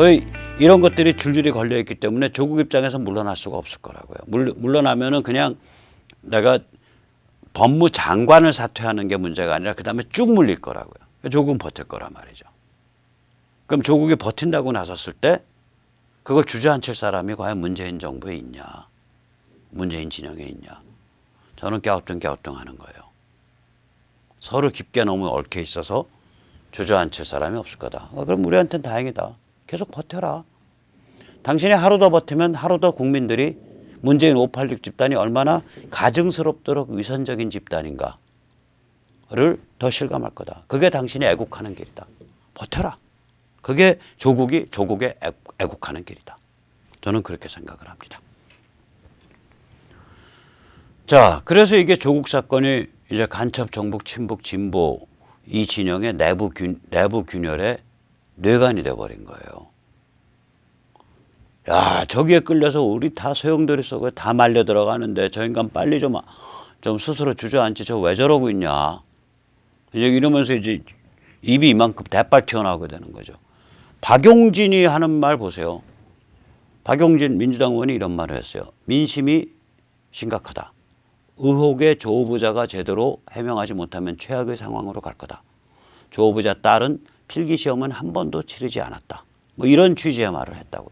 거의 이런 것들이 줄줄이 걸려 있기 때문에 조국 입장에서 물러날 수가 없을 거라고요. 물, 물러나면은 그냥 내가 법무장관을 사퇴하는 게 문제가 아니라 그 다음에 쭉 물릴 거라고요. 조국은 버틸 거란 말이죠. 그럼 조국이 버틴다고 나섰을 때 그걸 주저앉힐 사람이 과연 문재인 정부에 있냐, 문재인 진영에 있냐. 저는 갸우뚱갸우뚱 하는 거예요. 서로 깊게 너무 얽혀 있어서 주저앉힐 사람이 없을 거다. 어, 그럼 우리한테는 다행이다. 계속 버텨라. 당신이 하루 더 버티면 하루 더 국민들이 문재인 586 집단이 얼마나 가증스럽도록 위선적인 집단인가를 더 실감할 거다. 그게 당신이 애국하는 길이다. 버텨라. 그게 조국이 조국의 애국- 애국하는 길이다. 저는 그렇게 생각을 합니다. 자, 그래서 이게 조국 사건이 이제 간첩, 정북, 친북, 진보 이 진영의 내부 균, 내부 균열의 뇌관이 돼버린 거예요. 야, 저기에 끌려서 우리 다 소용돌이 속에 다 말려 들어가는데 저 인간 빨리 좀, 좀 스스로 주저앉지 저 왜 저러고 있냐. 이제 이러면서 이제 입이 이만큼 대빨 튀어나오게 되는 거죠. 박용진이 하는 말 보세요. 박용진 민주당 의원이 이런 말을 했어요. 민심이 심각하다. 의혹의 조 후보자가 제대로 해명하지 못하면 최악의 상황으로 갈 거다. 조 후보자 딸은 필기 시험은 한 번도 치르지 않았다. 뭐 이런 취지의 말을 했다고요.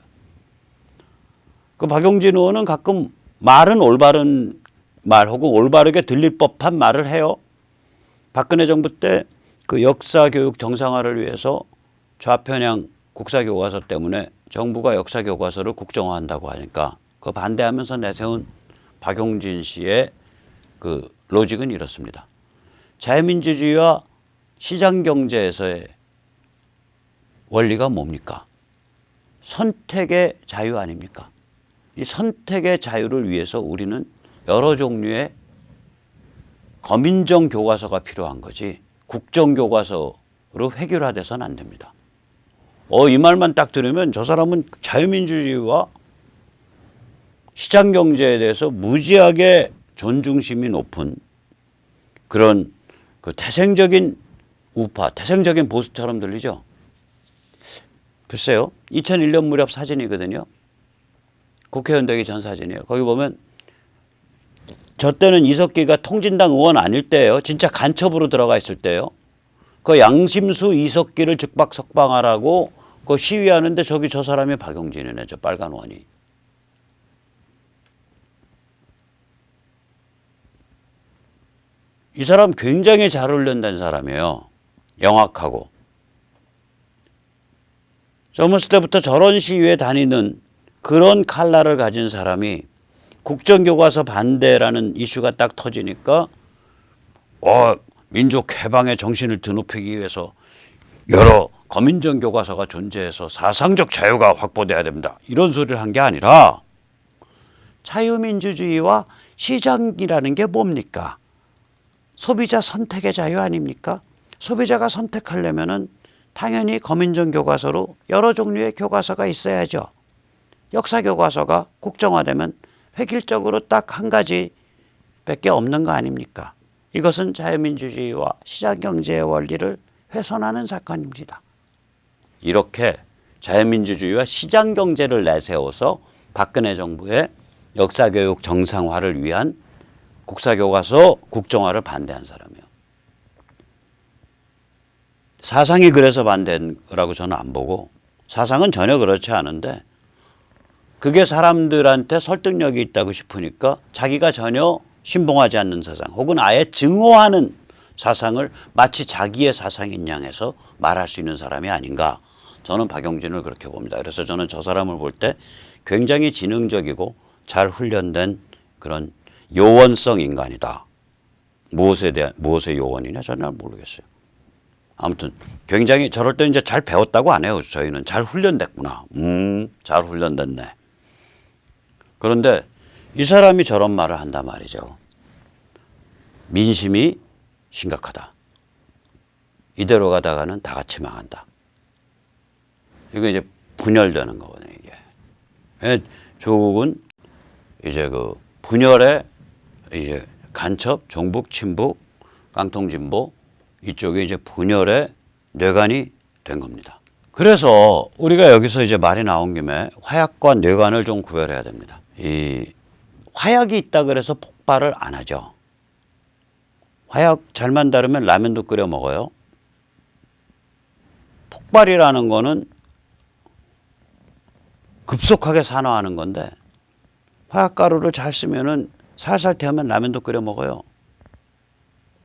그 박용진 의원은 가끔 말은 올바른 말 혹은 올바르게 들릴 법한 말을 해요. 박근혜 정부 때 그 역사 교육 정상화를 위해서 좌편향 국사 교과서 때문에 정부가 역사 교과서를 국정화한다고 하니까 그 반대하면서 내세운 박용진 씨의 그 로직은 이렇습니다. 자유민주주의와 시장 경제에서의 원리가 뭡니까? 선택의 자유 아닙니까? 이 선택의 자유를 위해서 우리는 여러 종류의 거민정 교과서가 필요한 거지 국정 교과서로 획일화돼서는 안 됩니다. 어, 이 말만 딱 들으면 저 사람은 자유민주주의와 시장 경제에 대해서 무지하게 존중심이 높은 그런 그 태생적인 우파, 태생적인 보수처럼 들리죠? 글쎄요. 2001년 무렵 사진이거든요. 국회의원 되기 전 사진이에요. 거기 보면 저 때는 이석기가 통진당 의원 아닐 때예요. 진짜 간첩으로 들어가 있을 때요. 그 양심수 이석기를 즉박 석방하라고 그 시위하는데 저기 저 사람이 박용진이네. 저 빨간 원이. 이 사람 굉장히 잘 훈련된 사람이에요. 영악하고. 젊었을 때부터 저런 시위에 다니는 그런 칼날을 가진 사람이 국정교과서 반대라는 이슈가 딱 터지니까 어, 민족 해방의 정신을 드높이기 위해서 여러 거민정 교과서가 존재해서 사상적 자유가 확보돼야 됩니다. 이런 소리를 한 게 아니라 자유민주주의와 시장이라는 게 뭡니까? 소비자 선택의 자유 아닙니까? 소비자가 선택하려면은 당연히 거민정 교과서로 여러 종류의 교과서가 있어야죠. 역사 교과서가 국정화되면 획일적으로 딱 한 가지 밖에 없는 거 아닙니까? 이것은 자유민주주의와 시장경제의 원리를 훼손하는 사건입니다. 이렇게 자유민주주의와 시장경제를 내세워서 박근혜 정부의 역사교육 정상화를 위한 국사교과서 국정화를 반대한 사람이에요. 사상이 그래서 반대한 거라고 저는 안 보고 사상은 전혀 그렇지 않은데 그게 사람들한테 설득력이 있다고 싶으니까 자기가 전혀 신봉하지 않는 사상 혹은 아예 증오하는 사상을 마치 자기의 사상인 양해서 말할 수 있는 사람이 아닌가 저는 박용진을 그렇게 봅니다. 그래서 저는 저 사람을 볼 때 굉장히 지능적이고 잘 훈련된 그런 요원성 인간이다. 무엇에 대한 무엇의 요원이냐 저는 잘 모르겠어요. 아무튼 굉장히 저럴 때 이제 잘 배웠다고 안 해요. 저희는 잘 훈련됐구나. 음, 잘 훈련됐네. 그런데 이 사람이 저런 말을 한단 말이죠. 민심이 심각하다. 이대로 가다가는 다 같이 망한다. 이거 이제 분열되는 거거든요, 이게. 예, 조국은 이제 그 분열의 이제 간첩, 종북, 친북, 깡통진보 이쪽에 이제 분열의 뇌관이 된 겁니다. 그래서 우리가 여기서 이제 말이 나온 김에 화약과 뇌관을 좀 구별해야 됩니다. 이 화약이 있다 그래서 폭발을 안 하죠. 화약 잘만 다르면 라면도 끓여 먹어요. 폭발이라는 거는 급속하게 산화하는 건데 화약가루를 잘 쓰면은 살살 태우면 라면도 끓여 먹어요.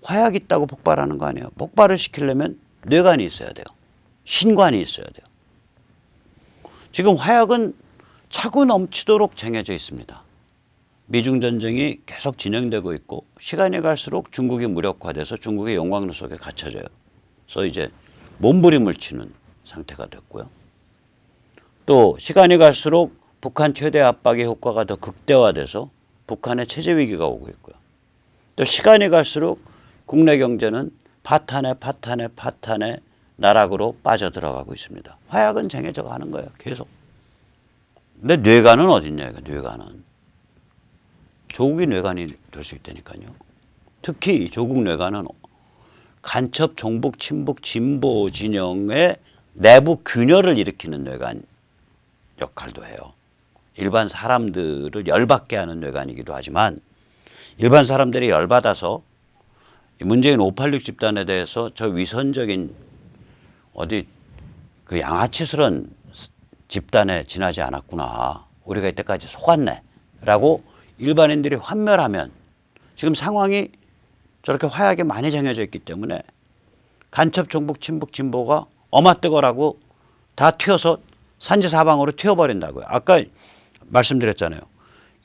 화약 있다고 폭발하는 거 아니에요. 폭발을 시키려면 뇌관이 있어야 돼요. 신관이 있어야 돼요. 지금 화약은 차고 넘치도록 쟁여져 있습니다. 미중 전쟁이 계속 진행되고 있고 시간이 갈수록 중국이 무력화돼서 중국의 용광로 속에 갇혀져요. 그래서 이제 몸부림을 치는 상태가 됐고요. 또 시간이 갈수록 북한 최대 압박의 효과가 더 극대화돼서 북한의 체제 위기가 오고 있고요. 또 시간이 갈수록 국내 경제는 파탄에 파탄에 파탄에 나락으로 빠져들어가고 있습니다. 화약은 쟁여져 가는 거예요. 계속. 근데 뇌관은 어딨냐 이거 뇌관은. 조국이 뇌관이 될 수 있다니까요. 특히 조국 뇌관은 간첩, 종북, 친북, 진보 진영의 내부 균열을 일으키는 뇌관 역할도 해요. 일반 사람들을 열받게 하는 뇌관이기도 하지만 일반 사람들이 열받아서 문재인 586 집단에 대해서 저 위선적인 어디 그 양아치스런 집단에 지나지 않았구나. 우리가 이때까지 속았네. 라고 일반인들이 환멸하면 지금 상황이 저렇게 화약에 많이 쟁여져 있기 때문에 간첩 종북 친북 진보가 어마뜨거라고 다 튀어서 산지사방으로 튀어버린다고요. 아까 말씀드렸잖아요.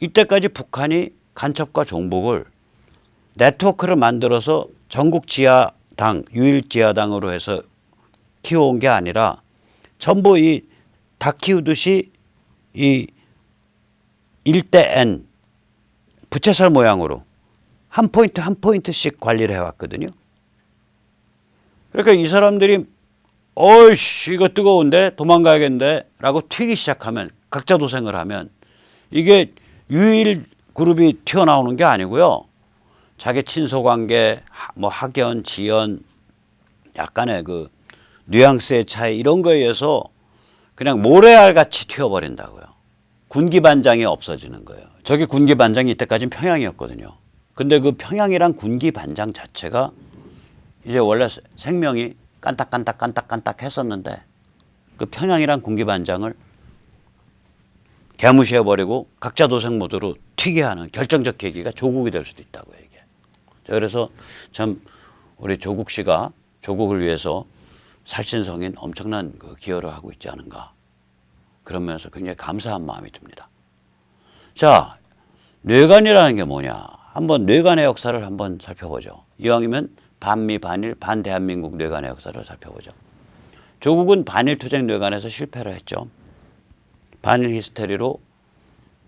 이때까지 북한이 간첩과 종북을 네트워크를 만들어서 전국 지하당, 유일 지하당으로 해서 키워온 게 아니라 전부 이닭 키우듯이 이 1대 N 부채살 모양으로 한 포인트 한 포인트씩 관리를 해왔거든요. 그러니까 이 사람들이 어이씨 이거 뜨거운데 도망가야겠는데 라고 튀기 시작하면 각자 도생을 하면 이게 유일 그룹이 튀어나오는 게 아니고요. 자기 친소 관계, 하- 뭐 학연, 지연, 약간의 그 뉘앙스의 차이 이런 거에 의해서 그냥 모래알 같이 튀어버린다고요. 군기 반장이 없어지는 거예요. 저기 군기 반장이 이때까지는 평양이었거든요. 근데 그 평양이란 군기 반장 자체가 이제 원래 생명이 깐딱깐딱 깐딱깐딱 했었는데 그 평양이란 군기 반장을 개무시해 버리고 각자 도생 모드로 튀게 하는 결정적 계기가 조국이 될 수도 있다고요. 자, 그래서 참 우리 조국 씨가 조국을 위해서 살신성인 엄청난 그 기여를 하고 있지 않은가 그런 면에서 굉장히 감사한 마음이 듭니다. 자, 뇌관이라는 게 뭐냐? 한번 뇌관의 역사를 한번 살펴보죠. 이왕이면 반미 반일 반대한민국 뇌관의 역사를 살펴보죠. 조국은 반일 투쟁 뇌관에서 실패를 했죠. 반일 히스테리로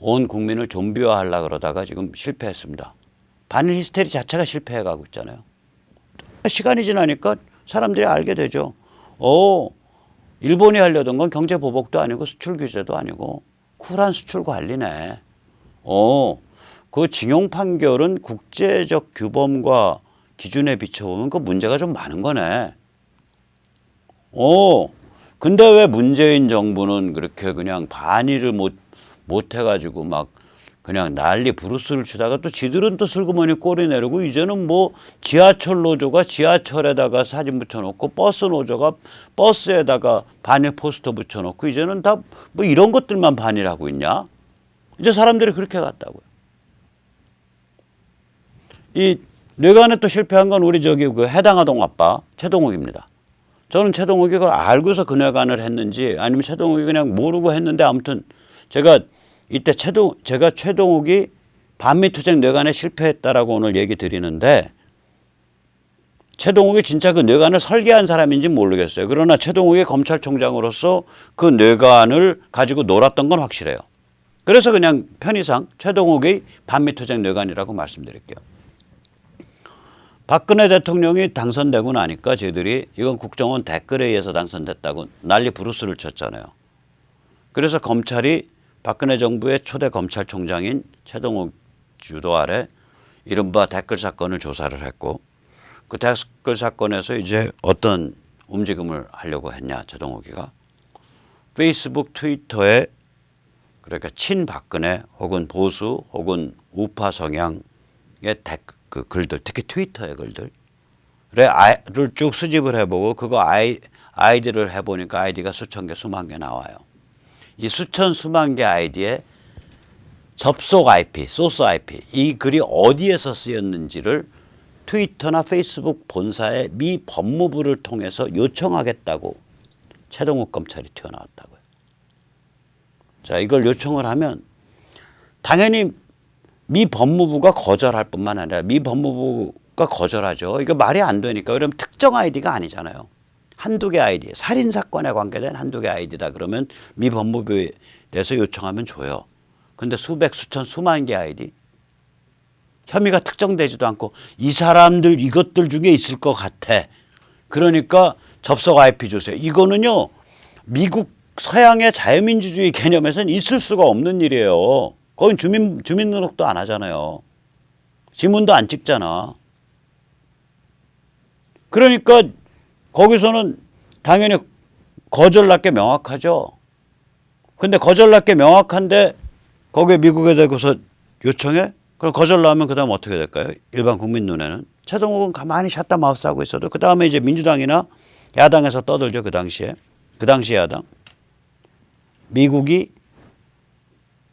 온 국민을 좀비화하려 그러다가 지금 실패했습니다. 반일 히스테리 자체가 실패해 가고 있잖아요. 시간이 지나니까 사람들이 알게 되죠. 어, 일본이 하려던 건 경제 보복도 아니고 수출 규제도 아니고 쿨한 수출 관리네. 어, 그 징용 판결은 국제적 규범과 기준에 비춰보면 그 문제가 좀 많은 거네. 어, 근데 왜 문재인 정부는 그렇게 그냥 반일을 못, 못 해가지고 막 그냥 난리 브루스를 치다가 또 지들은 또 슬그머니 꼬리 내리고 이제는 뭐 지하철 노조가 지하철에다가 사진 붙여놓고 버스 노조가 버스에다가 반일 포스터 붙여놓고 이제는 다 뭐 이런 것들만 반일하고 있냐? 이제 사람들이 그렇게 갔다고요. 이 뇌관에 또 실패한 건 우리 저기 그 해당아동 아빠 최동욱입니다. 저는 최동욱이 그걸 알고서 그 뇌관을 했는지 아니면 최동욱이 그냥 모르고 했는데 아무튼 제가 이때 최동 제가 최동욱이 반미투쟁 뇌관에 실패했다라고 오늘 얘기 드리는데 최동욱이 진짜 그 뇌관을 설계한 사람인지 모르겠어요. 그러나 최동욱이 검찰총장으로서 그 뇌관을 가지고 놀았던 건 확실해요. 그래서 그냥 편의상 최동욱의 반미투쟁 뇌관이라고 말씀드릴게요. 박근혜 대통령이 당선되고 나니까 저희들이 이건 국정원 댓글에 의해서 당선됐다고 난리 부르스를 쳤잖아요. 그래서 검찰이 박근혜 정부의 초대 검찰총장인 최동욱 주도 아래 이른바 댓글 사건을 조사를 했고 그 댓글 사건에서 이제 어떤 움직임을 하려고 했냐 최동욱이가 페이스북, 트위터에 그러니까 친박근혜 혹은 보수 혹은 우파 성향의 댓, 그 글들 특히 트위터의 글들 를쭉 수집을 해보고 그거 아이, 아이디를 해보니까 아이디가 수천 개 수만 개 나와요. 이 수천 수만 개 아이디에 접속 IP, 소스 IP 이 글이 어디에서 쓰였는지를 트위터나 페이스북 본사의 미 법무부를 통해서 요청하겠다고 최동욱 검찰이 튀어나왔다고요. 자, 이걸 요청을 하면 당연히 미 법무부가 거절할 뿐만 아니라 미 법무부가 거절하죠. 이거 말이 안 되니까. 그러면 특정 아이디가 아니잖아요. 한두 개 아이디, 살인 사건에 관계된 한두 개 아이디다 그러면 미 법무부에서 요청하면 줘요. 근데 수백, 수천, 수만 개 아이디 혐의가 특정되지도 않고 이 사람들 이것들 중에 있을 것 같아. 그러니까 접속 IP 주세요. 이거는요 미국 서양의 자유민주주의 개념에서는 있을 수가 없는 일이에요. 거긴 주민 주민등록도 안 하잖아요. 지문도 안 찍잖아. 그러니까 거기서는 당연히 거절날 게 명확하죠. 근데 거절날 게 명확한데 거기에 미국에 대고서 요청해? 그럼 거절 나오면 그 다음 어떻게 될까요? 일반 국민 눈에는. 최동욱은 가만히 샷다 마우스 하고 있어도 그 다음에 이제 민주당이나 야당에서 떠들죠. 그 당시에. 그 당시 야당. 미국이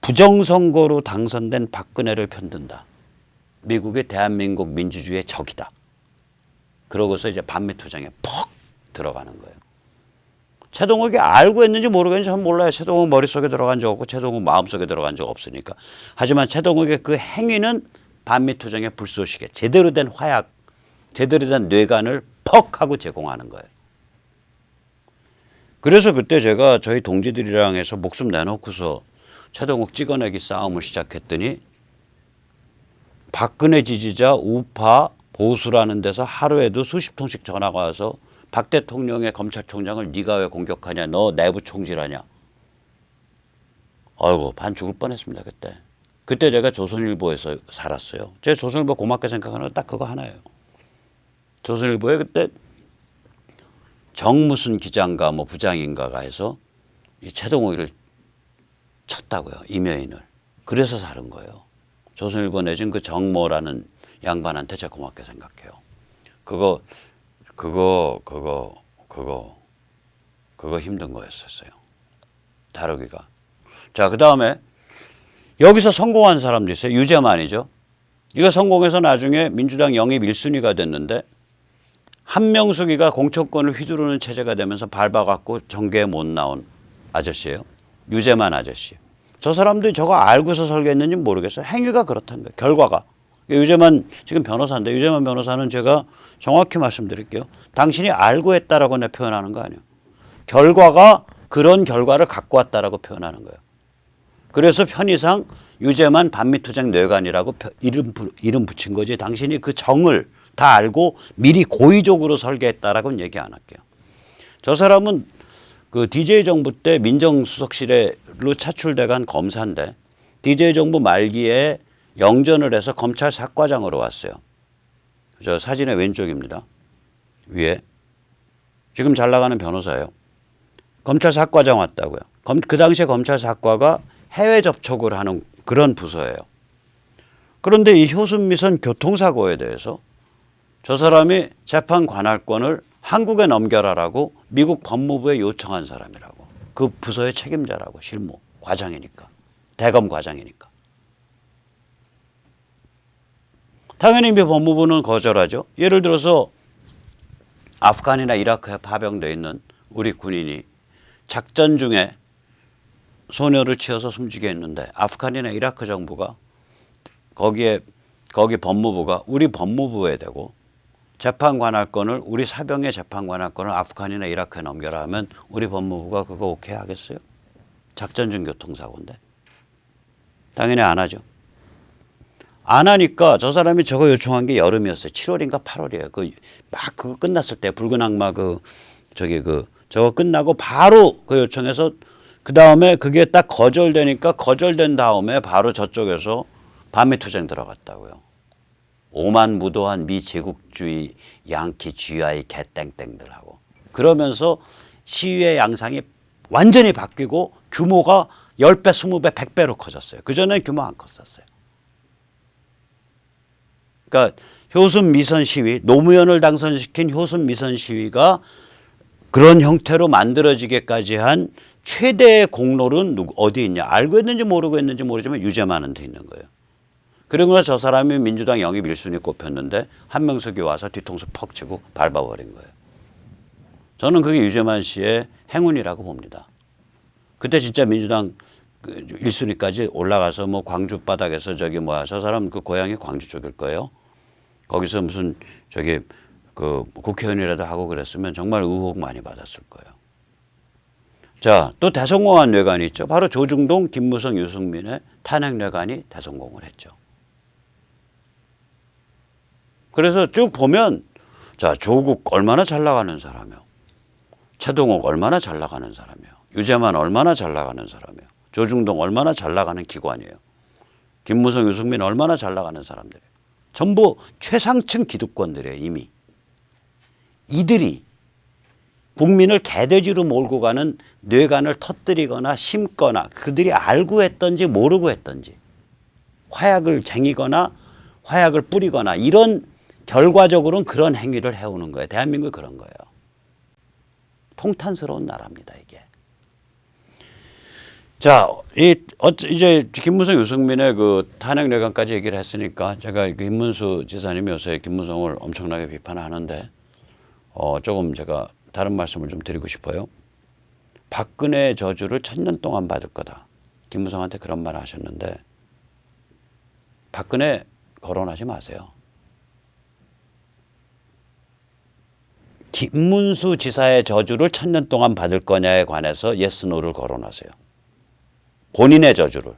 부정선거로 당선된 박근혜를 편든다. 미국이 대한민국 민주주의의 적이다. 그러고서 이제 반미 투쟁에 퍽 들어가는 거예요. 최동욱이 알고 했는지 모르겠는지 전 몰라요. 최동욱 머릿속에 들어간 적 없고 최동욱 마음속에 들어간 적 없으니까. 하지만 최동욱의 그 행위는 반미 투쟁의 불쏘시개 제대로 된 화약, 제대로 된 뇌관을 퍽 하고 제공하는 거예요. 그래서 그때 제가 저희 동지들이랑 해서 목숨 내놓고서 최동욱 찍어내기 싸움을 시작했더니 박근혜 지지자 우파 보수라는 데서 하루에도 수십 통씩 전화가 와서 박 대통령의 검찰총장을 네가 왜 공격하냐 너 내부 총질하냐. 아이고 반 죽을 뻔했습니다 그때. 그때 제가 조선일보에서 살았어요. 제 조선일보 고맙게 생각하는 건딱 그거 하나예요. 조선일보에 그때 정무순 기장가 뭐 부장인가가 해서 이 최동욱이를 쳤다고요 임여인을. 그래서 사는 거예요 조선일보 내진 그 정모라는 양반한테 제가 고맙게 생각해요 그거 그거 그거 그거 그거 힘든 거였었어요. 다루기가. 자, 그 다음에 여기서 성공한 사람도 있어요. 유재만이죠. 이거 성공해서 나중에 민주당 영입 1순위가 됐는데 한명숙이가 공천권을 휘두르는 체제가 되면서 밟아갖고 정계에 못 나온 아저씨예요. 유재만 아저씨. 저 사람들이 저거 알고서 설계했는지 모르겠어요. 행위가 그렇다는 거예요. 결과가. 유재만 지금 변호사인데 유재만 변호사는 제가 정확히 말씀드릴게요. 당신이 알고 했다라고 내 표현하는 거 아니에요. 결과가 그런 결과를 갖고 왔다라고 표현하는 거예요. 그래서 편의상 유재만 반미투쟁 뇌관이라고 표- 이름, 부- 이름 붙인 거지 당신이 그 정을 다 알고 미리 고의적으로 설계했다라고는 얘기 안 할게요. 저 사람은 그 DJ 정부 때 민정수석실로 차출돼간 검사인데 DJ 정부 말기에 영전을 해서 검찰 사과장으로 왔어요. 저 사진의 왼쪽입니다. 위에 지금 잘 나가는 변호사예요. 검찰 사과장 왔다고요. 검, 그 당시에 검찰 사과가 해외 접촉을 하는 그런 부서예요. 그런데 이 효순미선 교통사고에 대해서 저 사람이 재판 관할권을 한국에 넘겨라라고 미국 법무부에 요청한 사람이라고. 그 부서의 책임자라고 실무 과장이니까 대검 과장이니까. 당연히 미 법무부는 거절하죠. 예를 들어서 아프간이나 이라크에 파병돼 있는 우리 군인이 작전 중에 소녀를 치어서 숨지게 했는데 아프간이나 이라크 정부가 거기에 거기 법무부가 우리 법무부에 대고 재판 관할권을 우리 사병의 재판 관할권을 아프간이나 이라크에 넘겨라 하면 우리 법무부가 그거 오케이 하겠어요? 작전 중 교통사고인데 당연히 안 하죠. 안 하니까 저 사람이 저거 요청한 게 여름이었어요. 7월인가 8월이에요. 그 막 그거 끝났을 때 붉은 악마 그 저기 그 저거 끝나고 바로 그 요청해서 그 다음에 그게 딱 거절되니까 거절된 다음에 바로 저쪽에서 반미 투쟁 들어갔다고요. 오만 무도한 미 제국주의 양키 GI 개땡땡들하고 그러면서 시위의 양상이 완전히 바뀌고 규모가 10배, 20배, 100배로 커졌어요. 그전엔 규모 안 컸었어요. 그러니까 효순 미선 시위, 노무현을 당선시킨 효순 미선 시위가 그런 형태로 만들어지게까지 한 최대의 공로는 누구 어디 있냐? 알고 있는지 모르고 있는지 모르지만 유죄만은 돼 있는 거예요. 그러고 나서 저 사람이 민주당 영입 1순위 꼽혔는데 한명석이 와서 뒤통수 퍽 치고 밟아버린 거예요. 저는 그게 유재만 씨의 행운이라고 봅니다. 그때 진짜 민주당 그 1순위까지 올라가서 뭐 광주 바닥에서 저기 뭐야 저 사람 그 고향이 광주 쪽일 거예요. 거기서 무슨 저기 그 국회의원이라도 하고 그랬으면 정말 의혹 많이 받았을 거예요. 자, 또 대성공한 뇌관이 있죠. 바로 조중동, 김무성, 유승민의 탄핵 뇌관이 대성공을 했죠. 그래서 쭉 보면 자, 조국 얼마나 잘 나가는 사람이요. 최동욱 얼마나 잘 나가는 사람이요. 유재만 얼마나 잘 나가는 사람이요. 조중동 얼마나 잘 나가는 기관이에요. 김무성, 유승민 얼마나 잘 나가는 사람들이에요. 전부 최상층 기득권들이에요, 이미. 이들이 국민을 개돼지로 몰고 가는 뇌관을 터뜨리거나 심거나 그들이 알고 했던지 모르고 했던지 화약을 쟁이거나 화약을 뿌리거나 이런 결과적으로는 그런 행위를 해오는 거예요. 대한민국이 그런 거예요. 통탄스러운 나라입니다, 이게. 자, 이, 어, 이제 김무성, 유승민의 그 탄핵 뇌관까지 얘기를 했으니까 제가 그 김문수 지사님이 요새 김무성을 엄청나게 비판하는데 어, 조금 제가 다른 말씀을 좀 드리고 싶어요. 박근혜 저주를 천년 동안 받을 거다. 김무성한테 그런 말을 하셨는데 박근혜 거론하지 마세요. 김문수 지사의 저주를 천년 동안 받을 거냐에 관해서 예스노를 거론하세요. 본인의 저주를.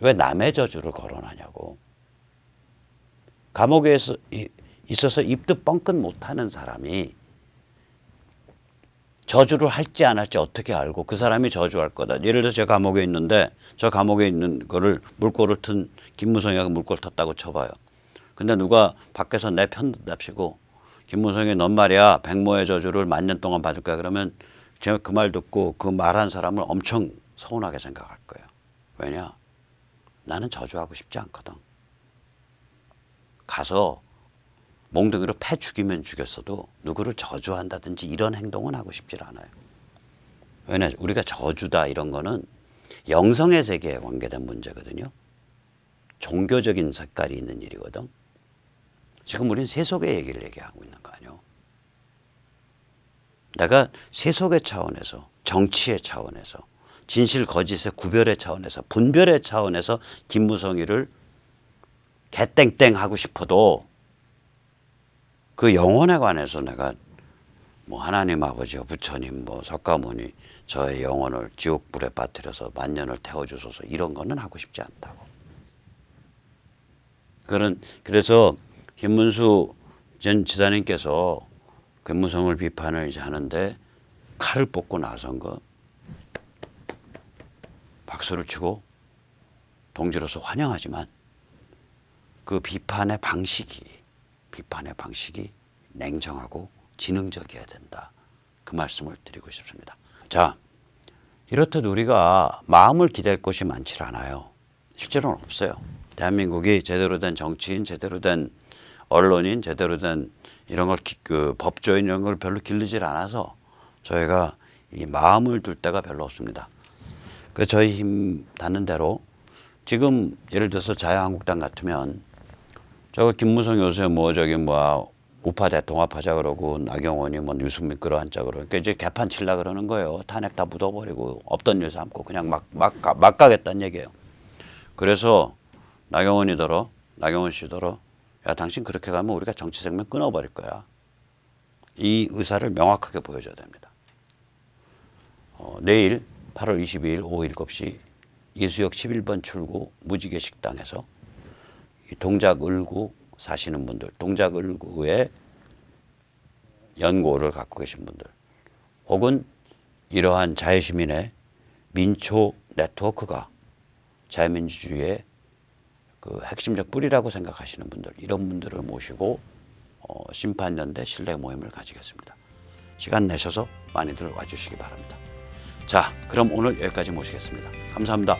왜 남의 저주를 거론하냐고. 감옥에 있어서 입도 뻥끗 못하는 사람이 저주를 할지 안 할지 어떻게 알고 그 사람이 저주할 거다. 예를 들어 서 제가 감옥에 있는데 저 감옥에 있는 거를 물꼬를 튼 김무성이가 물꼬를 탔다고 쳐봐요. 근데 누가 밖에서 내 편답시고 김무성이 넌 말이야 백모의 저주를 만년 동안 받을 거야 그러면 제가 그 말 듣고 그 말한 사람을 엄청 서운하게 생각할 거예요. 왜냐? 나는 저주하고 싶지 않거든. 가서 몽둥이로 패 죽이면 죽였어도 누구를 저주한다든지 이런 행동은 하고 싶질 않아요. 왜냐 우리가 저주다 이런 거는 영성의 세계에 관계된 문제거든요. 종교적인 색깔이 있는 일이거든. 지금 우리는 세속의 얘기를 얘기하고 있는 거 아니요. 내가 세속의 차원에서 정치의 차원에서 진실 거짓의 구별의 차원에서 분별의 차원에서 김무성이를 개땡땡 하고 싶어도 그 영혼에 관해서 내가 뭐 하나님 아버지와 부처님 뭐 석가모니 저의 영혼을 지옥 불에 빠뜨려서 만년을 태워주소서 이런 거는 하고 싶지 않다고. 그런 그래서 김문수 전 지사님께서 김무성을 비판을 이제 하는데 칼을 뽑고 나선 거 박수를 치고 동지로서 환영하지만 그 비판의 방식이 비판의 방식이 냉정하고 지능적이어야 된다. 그 말씀을 드리고 싶습니다. 자, 이렇듯 우리가 마음을 기댈 곳이 많지 않아요. 실제로는 없어요. 대한민국이 제대로 된 정치인, 제대로 된 언론인, 제대로 된 이런 걸, 기- 그 법조인 이런 걸 별로 기르질 않아서 저희가 이 마음을 둘 데가 별로 없습니다. 그 저희 힘 닿는 대로 지금 예를 들어서 자유한국당 같으면 저거 김무성 요새 뭐 저기 뭐야 우파 대통합하자 그러고 나경원이 뭐 유승민 그러고 그러니까 이제 개판 칠라 그러는 거예요. 탄핵 다 묻어버리고 없던 일 삼고 그냥 막막 가- 막 가겠다는 얘기예요. 그래서 나경원이더러 나경원 씨더러 야 당신 그렇게 가면 우리가 정치 생명 끊어버릴 거야. 이 의사를 명확하게 보여줘야 됩니다. 어, 내일 8월 22일 오후 7시 이수역 11번 출구 무지개 식당에서 이 동작 을구 사시는 분들, 동작 을구에 연고를 갖고 계신 분들, 혹은 이러한 자유시민의 민초 네트워크가 자유민주주의의 그 핵심적 뿌리라고 생각하시는 분들, 이런 분들을 모시고 어, 심판연대 신뢰 모임을 가지겠습니다. 시간 내셔서 많이들 와주시기 바랍니다. 자, 그럼 오늘 여기까지 모시겠습니다. 감사합니다.